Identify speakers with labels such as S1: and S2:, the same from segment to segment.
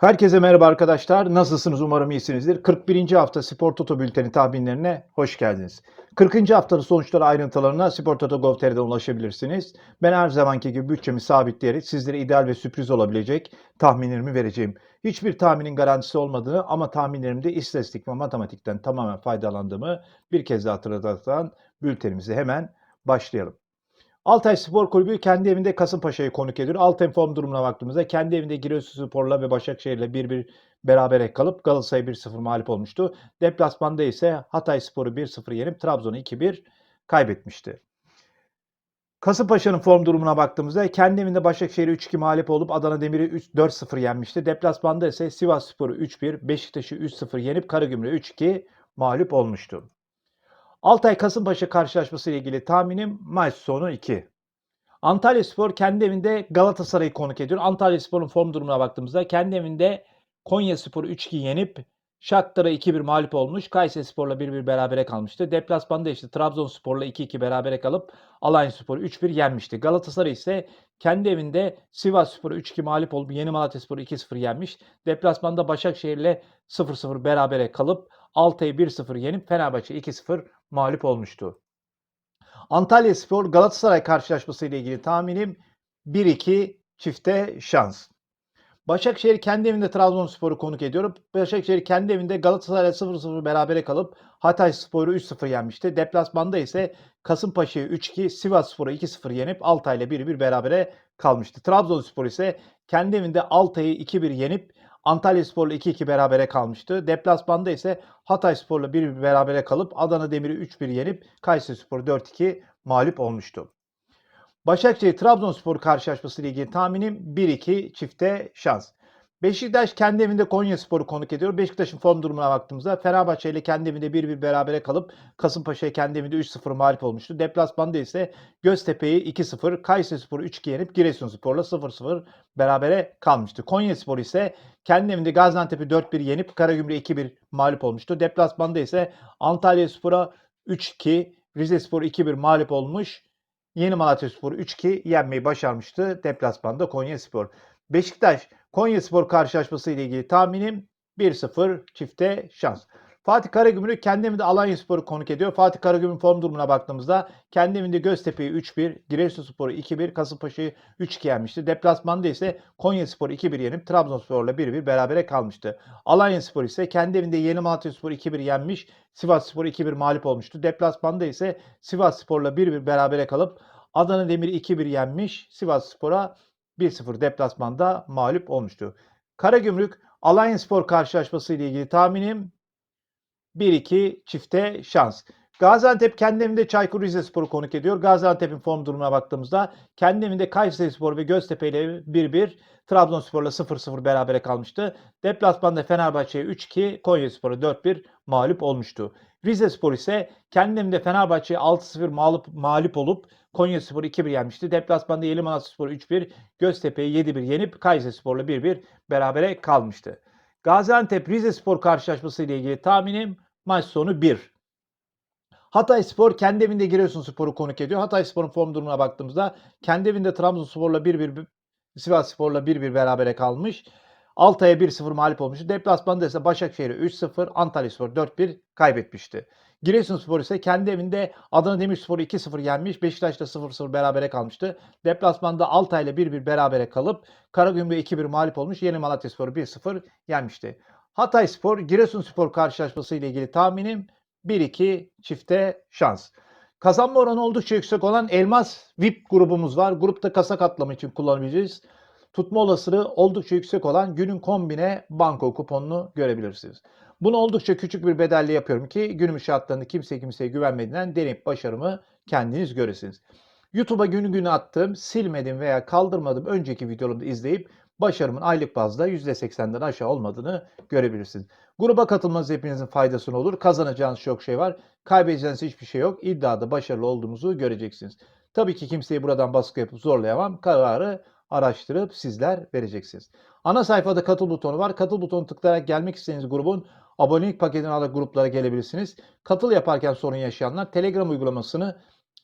S1: Herkese merhaba arkadaşlar. Nasılsınız? Umarım iyisinizdir. 41. hafta Spor Toto Bülteni tahminlerine hoş geldiniz. 40. haftanın sonuçları ayrıntılarına Spor Toto Gov.tr'den ulaşabilirsiniz. Ben her zamanki gibi bütçemi sabitleyerek sizlere ideal ve sürpriz olabilecek tahminlerimi vereceğim. Hiçbir tahminin garantisi olmadığını ama tahminlerimde istatistik ve matematikten tamamen faydalandığımı bir kez daha hatırlatan bültenimize hemen başlayalım. Altay Spor Kulübü kendi evinde Kasımpaşa'yı konuk ediyor. Altay'ın form durumuna baktığımızda kendi evinde Giresunspor'la ve Başakşehir'le 1-1 berabere kalıp Galatasaray 1-0 mağlup olmuştu. Deplasmanda ise Hatay Spor'u 1-0 yenip Trabzon'u 2-1 kaybetmişti. Kasımpaşa'nın form durumuna baktığımızda kendi evinde Başakşehir'i 3-2 mağlup olup Adana Demir'i 4-0 yenmişti. Deplasmanda ise Sivas Spor'u 3-1, Beşiktaş'ı 3-0 yenip Karagümrük'ü 3-2 mağlup olmuştu. Altay Kasımpaşa karşılaşması ile ilgili tahminim maç sonu 2. Antalya Spor kendi evinde Galatasaray'ı konuk ediyor. Antalya Spor'un form durumuna baktığımızda kendi evinde Konya Spor'u 3-2 yenip Shakhtar'a 2-1 mağlup olmuş. Kayseri Spor'la 1-1 berabere kalmıştı. Deplasmanda işte Trabzonspor'la 2-2 berabere kalıp Alanya Spor'u 3-1 yenmişti. Galatasaray ise kendi evinde Sivas Spor'u 3-2 mağlup olup Yeni Malatya Spor'u 2-0 yenmiş. Deplasmanda Başakşehir'le 0-0 berabere kalıp Altay'ı 1-0 yenip Fenerbahçe 2-0 mağlup olmuştu. Antalya Spor Galatasaray karşılaşması ile ilgili tahminim 1-2 çifte şans. Başakşehir kendi evinde Trabzonspor'u konuk ediyor. Başakşehir kendi evinde Galatasaray'la 0-0 berabere kalıp Hatay Spor'u 3-0 yenmişti. Deplasmanda ise Kasımpaşa'yı 3-2, Sivas Spor'u 2-0 yenip Altay'la 1-1 berabere kalmıştı. Trabzonspor ise kendi evinde Altay'ı 2-1 yenip Antalya Spor'la 2-2 berabere kalmıştı. Deplasmanda ise Hatay Spor'la 1-1 berabere kalıp Adana Demir'i 3-1 yenip Kayseri Spor'u 4-2 mağlup olmuştu. Başakşehir Trabzonspor karşılaşması ile ilgili tahminim 1-2 çifte şans. Beşiktaş kendi evinde Konyaspor'u konuk ediyor. Beşiktaş'ın form durumuna baktığımızda Fenerbahçe ile kendi evinde 1-1 berabere kalıp Kasımpaşa'ya kendi evinde 3-0 mağlup olmuştu. Deplasmanda ise Göztepe'yi 2-0, Kayserispor'u 3-2 yenip Giresunspor'la 0-0 berabere kalmıştı. Konyaspor ise kendi evinde Gaziantep'i 4-1 yenip Karagümrük'e 2-1 mağlup olmuştu. Deplasmanda ise Antalyaspor'a 3-2, Rizespor 2-1 mağlup olmuş. Yeni Malatyaspor 3-2 yenmeyi başarmıştı deplasmanda Konyaspor. Beşiktaş Konyaspor karşılaşması ile ilgili tahminim 1-0 çifte şans. Fatih Karagümrük kendi evinde Alanyaspor'u konuk ediyor. Fatih Karagümrük form durumuna baktığımızda kendi evinde Göztepe'yi 3-1, Giresunspor'u 2-1, Kasımpaşa'yı 3-2 yenmişti. Deplasmanda ise Konyaspor'u 2-1 yenip Trabzonspor'la 1-1 berabere kalmıştı. Alanyaspor ise kendi evinde Yeni Malatyaspor'u 2-1 yenmiş, Sivasspor'u 2-1 mağlup olmuştu. Deplasmanda ise Sivasspor'la 1-1 berabere kalıp Adana Demir'i 2-1 yenmiş, Sivasspor'a 1-0 deplasmanda mağlup olmuştu. Karagümrük Alanyaspor karşılaşması ile ilgili tahminim 1-2 çifte şans. Gaziantep kendi Çaykur Rizespor'u konuk ediyor. Gaziantep'in form durumuna baktığımızda kendi evinde Kayserispor ve Göztepe ile 1-1, Trabzonspor'la 0-0 berabere kalmıştı. Deplasmanda Fenerbahçe'ye 3-2, Konyaspor'a 4-1 mağlup olmuştu. Rizespor ise kendi evinde Fenerbahçe'ye 6-0 mağlup, mağlup olup Konyaspor'u 2-1 yenmişti. Deplasmanda Yeni Malatyaspor'u 3-1, Göztepe'yi 7-1 yenip Kayserispor'la 1-1 berabere kalmıştı. Gaziantep Rizespor karşılaşması ile ilgili tahminim maç sonu 1. Hatay Spor kendi evinde Giresunspor'u konuk ediyor. Hatay Spor'un form durumuna baktığımızda kendi evinde Trabzonspor'la 1-1 Sivasspor'la 1-1 berabere kalmış. Altay'a 1-0 mağlup olmuştu. Deplasmanda ise Başakşehir'e 3-0, Antalyaspor 4-1 kaybetmişti. Giresunspor ise kendi evinde Adana Demirspor'u 2-0 yenmiş. Beşiktaş'ta 0-0 berabere kalmıştı. Deplasmanda Altay'la 1-1 berabere kalıp Karagümrük'e 2-1 mağlup olmuş. Yeni Malatyaspor'u 1-0 yenmişti. Hatay Spor, Giresunspor karşılaşması ile ilgili tahminim 1-2 çifte şans. Kazanma oranı oldukça yüksek olan Elmas VIP grubumuz var. Grupta kasa katlama için kullanabileceğiz. Tutma olasılığı oldukça yüksek olan günün kombine banko kuponunu görebilirsiniz. Bunu oldukça küçük bir bedelle yapıyorum ki günümüz şartlarında kimse kimseye güvenmediğinden deneyip başarımı kendiniz göresiniz. YouTube'a günü günü attığım, silmedim veya kaldırmadım önceki videolarımı izleyip başarımın aylık bazda %80'den aşağı olmadığını görebilirsiniz. Gruba katılmanız hepinizin faydasına olur. Kazanacağınız çok şey var. Kaybedeceğiniz hiçbir şey yok. İddiada başarılı olduğumuzu göreceksiniz. Tabii ki kimseyi buradan baskı yapıp zorlayamam. Kararı araştırıp sizler vereceksiniz. Ana sayfada katıl butonu var. Katıl butonu tıklayarak gelmek istediğiniz grubun abonelik paketini alarak gruplara gelebilirsiniz. Katıl yaparken sorun yaşayanlar Telegram uygulamasını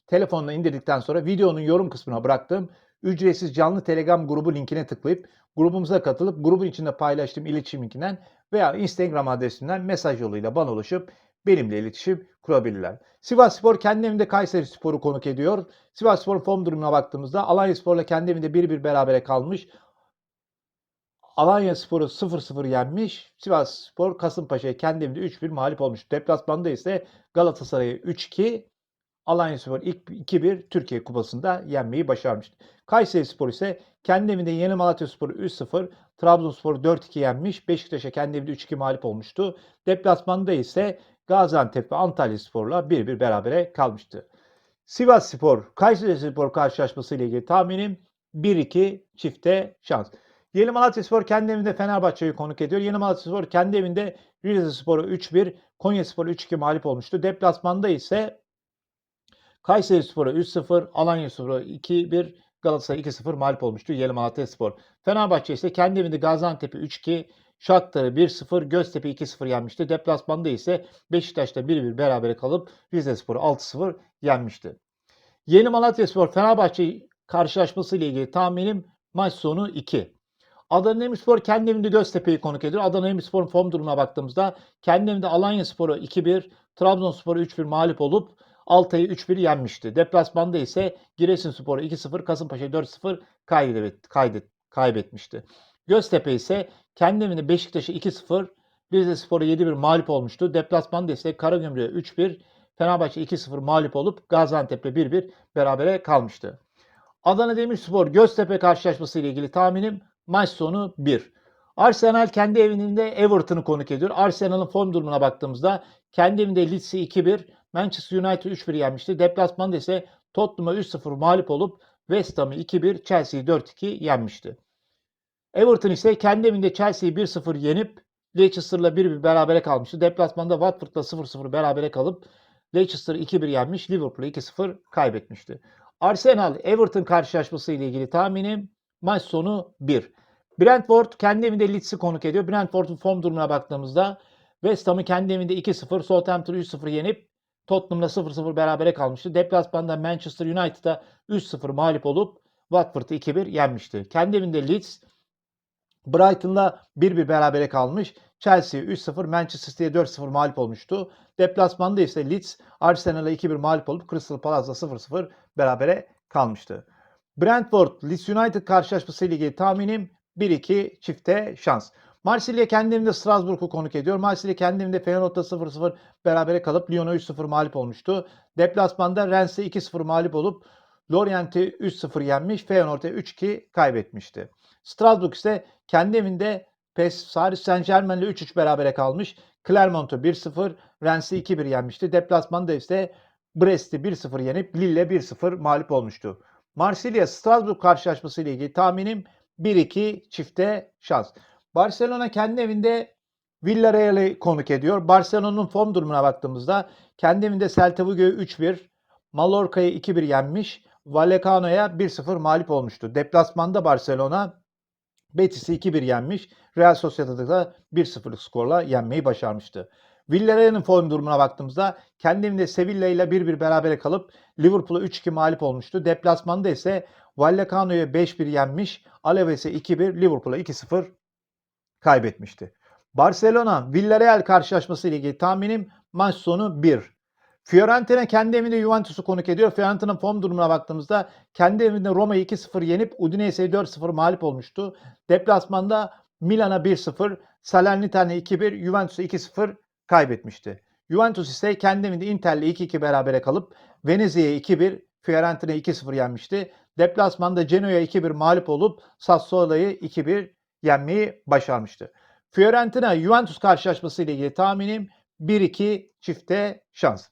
S1: telefonuna indirdikten sonra videonun yorum kısmına bıraktığım ücretsiz canlı Telegram grubu linkine tıklayıp grubumuza katılıp grubun içinde paylaştığım iletişim linkinden veya Instagram adresimden mesaj yoluyla bana ulaşıp benimle iletişim kurabilirler. Sivas Spor kendi evinde Kayseri Spor'u konuk ediyor. Sivas Spor'un form durumuna baktığımızda Alanya Spor'la kendi evinde 1-1 berabere kalmış. Alanya Spor'u 0-0 yenmiş. Sivas Spor Kasımpaşa'ya kendi evinde 3-1 mağlup olmuş. Deplasmanda ise Galatasaray'ı 3-2, Alanya Spor ilk 2-1 Türkiye Kupası'nda yenmeyi başarmıştı. Kayseri Spor ise kendi evinde Yeni Malatya Spor'u 3-0, Trabzonspor'u 4-2 yenmiş. Beşiktaş'a kendi evinde 3-2 mağlup olmuştu. Deplasmanda ise Gaziantep ve Antalya Spor'la 1-1 berabere kalmıştı. Sivas Spor, Kayseri Spor karşılaşması ile ilgili tahminim 1-2 çifte şans. Yeni Malatya Spor kendi evinde Fenerbahçe'yi konuk ediyor. Yeni Malatya Spor kendi evinde Rize Spor'u 3-1, Konya Spor'u 3-2 mağlup olmuştu. Deplasmanda ise Kayseri Spor'u 3-0, Alanya Spor'u 2-1, Galatasaray 2-0 mağlup olmuştu Yeni Malatya Spor. Fenerbahçe ise kendi evinde Gaziantep'i 3-2, Shakhtar'ı 1-0, Göztepe 2-0 yenmişti. Deplasmanda ise Beşiktaş'ta 1-1 berabere kalıp Rize Spor'u 6-0 yenmişti. Yeni Malatya Spor Fenerbahçe karşılaşması ile ilgili tahminim maç sonu 2. Adana Demirspor kendi evinde Göztepe'yi konuk ediyor. Adana Demirspor'un form durumuna baktığımızda kendi evinde Alanya Spor'u 2-1, Trabzonspor'u 3-1 mağlup olup Altay'ı 3-1 yenmişti. Deplasmanda ise Giresunspor'u 2-0, Kasımpaşa'yı 4-0 kaydet, kaydet, kaybetmişti. Göztepe ise kendi evinde Beşiktaş'ı 2-0, Rize Spor'u 7-1 mağlup olmuştu. Deplasmanda ise Karagümrük'e 3-1, Fenerbahçe 2-0 mağlup olup Gaziantep'le 1-1 berabere kalmıştı. Adana Demirspor Göztepe karşılaşması ile ilgili tahminim maç sonu 1. Arsenal kendi evinde Everton'u konuk ediyor. Arsenal'ın form durumuna baktığımızda kendi evinde Leeds'i 2-1, Manchester United 3-1 yenmişti. Deplasmanda ise Tottenham'a 3-0 mağlup olup West Ham'ı 2-1, Chelsea'yi 4-2 yenmişti. Everton ise kendi evinde Chelsea'yi 1-0 yenip Leicester'la 1-1 berabere kalmıştı. Deplasmanda Watford'la 0-0 berabere kalıp Leicester'ı 2-1 yenmiş, Liverpool'u 2-0 kaybetmişti. Arsenal Everton karşılaşması ile ilgili tahminim maç sonu 1. Brentford kendi evinde Leeds'i konuk ediyor. Brentford'un form durumuna baktığımızda West Ham'ı kendi evinde 2-0, Southampton'ı 3-0 yenip Tottenham'la 0-0 berabere kalmıştı. Deplasmanda Manchester United'a 3-0 mağlup olup Watford'ı 2-1 yenmişti. Kendi evinde Leeds Brighton'la 1-1 berabere kalmış. Chelsea 3-0, Manchester City'ye 4-0 mağlup olmuştu. Deplasmanda ise Leeds Arsenal'a 2-1 mağlup olup Crystal Palace'la 0-0 berabere kalmıştı. Brentford Leeds United karşılaşması ile ilgili tahminim 1-2 çifte şans. Marsilya kendi evinde Strasbourg'u konuk ediyor. Marsilya kendi evinde Feyenoord'da 0-0 berabere kalıp Lyon'a 3-0 mağlup olmuştu. Deplasmanda Rennes'e 2-0 mağlup olup Lorient'i 3-0 yenmiş. Feyenoord'a 3-2 kaybetmişti. Strasbourg ise kendi PES Paris Saint Germain'le 3-3 berabere kalmış. Clermont'u 1-0, Rennes'i 2-1 yenmişti. Deplasmanda ise Brest'i 1-0 yenip Lille'e 1-0 mağlup olmuştu. Marsilya Strasbourg karşılaşması ile ilgili tahminim 1-2 çifte şans. Barcelona kendi evinde Villarreal'i konuk ediyor. Barcelona'nın form durumuna baktığımızda kendi evinde Celta Vigo'yu 3-1, Mallorca'yı 2-1 yenmiş, Vallecano'ya 1-0 mağlup olmuştu. Deplasmanda Barcelona Betis'i 2-1 yenmiş, Real Sociedad'ı da 1-0'lık skorla yenmeyi başarmıştı. Villarreal'in form durumuna baktığımızda kendi evinde Sevilla ile 1-1 berabere kalıp Liverpool'a 3-2 mağlup olmuştu. Deplasmanda ise Vallecano'yu 5-1 yenmiş, Alaves'e 2-1, Liverpool'a 2-0 kaybetmişti. Barcelona Villarreal karşılaşması ile ilgili tahminim maç sonu 1. Fiorentina kendi evinde Juventus'u konuk ediyor. Fiorentina'nın form durumuna baktığımızda kendi evinde Roma'yı 2-0 yenip Udinese'yi 4-0 mağlup olmuştu. Deplasmanda Milan'a 1-0, Salernitane'ye 2-1, Juventus'a 2-0 kaybetmişti. Juventus ise kendi evinde Inter'le 2-2 berabere kalıp Venezia'ya 2-1, Fiorentina'yı 2-0 yenmişti. Deplasmanda Genoa'ya 2-1 mağlup olup Sassuolo'yu 2-1 yenmeyi başarmıştı. Fiorentina Juventus karşılaşması ile ilgili tahminim 1-2 çifte şans.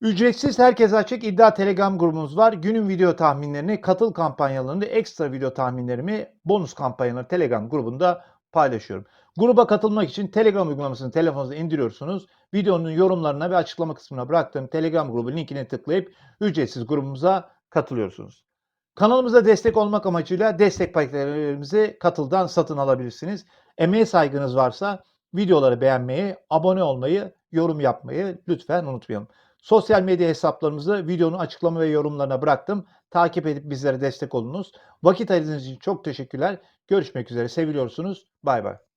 S1: Ücretsiz herkese açık iddia telegram grubumuz var. Günün video tahminlerini, katıl kampanyalarını, ekstra video tahminlerimi bonus kampanyaları telegram grubunda paylaşıyorum. Gruba katılmak için telegram uygulamasını telefonunuza indiriyorsunuz. Videonun yorumlarına ve açıklama kısmına bıraktığım telegram grubu linkine tıklayıp ücretsiz grubumuza katılıyorsunuz. Kanalımıza destek olmak amacıyla destek paketlerimizi katıldan satın alabilirsiniz. Emeğe saygınız varsa videoları beğenmeyi, abone olmayı, yorum yapmayı lütfen unutmayalım. Sosyal medya hesaplarımızı videonun açıklama ve yorumlarına bıraktım. Takip edip bizlere destek olunuz. Vakit ayırdığınız için çok teşekkürler. Görüşmek üzere. Seviliyorsunuz. Bay bay.